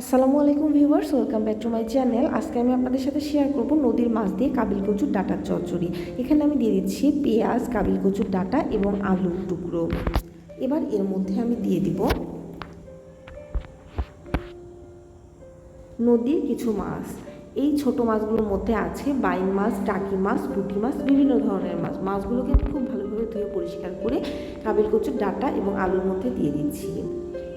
আসসালামু আলাইকুম viewers, welcome back to my channel. আজকে আমি আপনাদের সাথে শেয়ার করব নদীর মাছ দিয়ে কাবিল কচুর ডাটার চচ্চড়ি। এখানে আমি দিয়ে দিচ্ছি পেঁয়াজ কাবিল কচুর ডাটা এবং আলুর টুকরো। এবার এর মধ্যে আমি দিয়ে দিব নদীর কিছু মাছ। এই ছোট মাছগুলোর মধ্যে আছে বাইন মাছ, টাকি মাছ, পুঁটি মাছ, বিভিন্ন ধরনের মাছ। মাছগুলোকে খুব ভালোভাবে ধুয়ে পরিষ্কার করে কাবিল কচুর ডাটা এবং আলুর মধ্যে দিয়ে দিচ্ছি।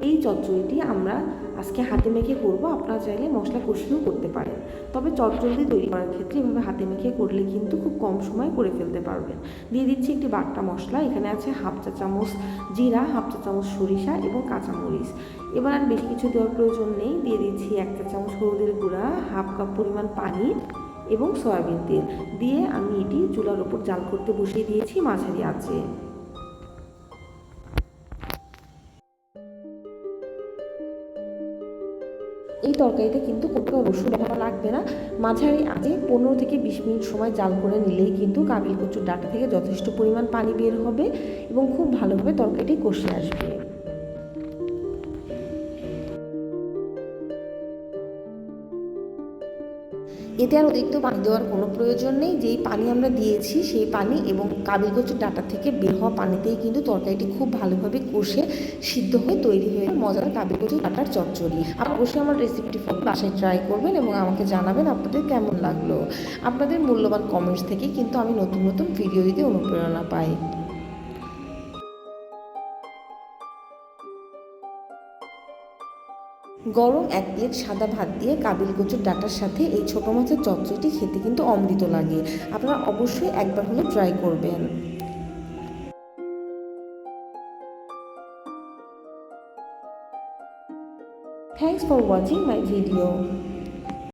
এই চচ্চড়িটি আমরা আজকে হাতে মেখে করব। আপনারা চাইলে মশলা কষিয়েও করতে পারেন। তবে চটজলদি তৈরি করার ক্ষেত্রে এভাবে হাতে মেখে করলে কিন্তু খুব কম সময় করে ফেলতে পারবেন। দিয়ে দিচ্ছি একটি বাট্টা মশলা। এখানে আছে হাফ চা চামচ জিরা, হাফ চা চামচ সরিষা এবং কাঁচামরিচ এবার আর বেশি কিছু দেওয়ার প্রয়োজন নেই। দিয়ে দিচ্ছি এক চা চামচ হলুদের গুঁড়া, হাফ কাপ পরিমাণ পানি এবং সয়াবিন তেল। দিয়ে আমি এটি চুলার ওপর জাল করতে বসিয়ে দিয়েছি মাঝারি আছে এই তরকারিতে কিন্তু কোনো রসুন ব্যবহার লাগবে না। মাঝারি আগে পনেরো থেকে বিশ মিনিট সময় জাল করে নিলেই কিন্তু কাবিল কচুর ডাটা থেকে যথেষ্ট পরিমাণ পানি বের হবে এবং খুব ভালোভাবে তরকারিটি কষে আসবে। এতে আর অতিরিক্ত পানি দেওয়ার কোনো প্রয়োজন নেই। যেই পানি আমরা দিয়েছি সেই পানি এবং কাবিল কচুর ডাটা থেকে বের হওয়া পানিতেই কিন্তু তরকারিটি খুব ভালোভাবে কষে সিদ্ধ হয়ে তৈরি হয়ে মজার কাবিল কচুর ডাটার চচ্চড়ি। আপনারা অবশ্যই আমার রেসিপিটি বাসায় ট্রাই করবেন এবং আমাকে জানাবেন আপনাদের কেমন লাগল। আপনাদের মূল্যবান কমেন্টস থেকে কিন্তু আমি নতুন নতুন ভিডিও দিতে অনুপ্রেরণা পাই। গরম এক প্লেট সাদা ভাত দিয়ে কাবিল কচুর ডাটার সাথে এই ছোটো মাছের চচ্চড়িটি খেতে কিন্তু অমৃত লাগে। আপনারা অবশ্যই একবার হলে ট্রাই করবেন। Thanks for watching my video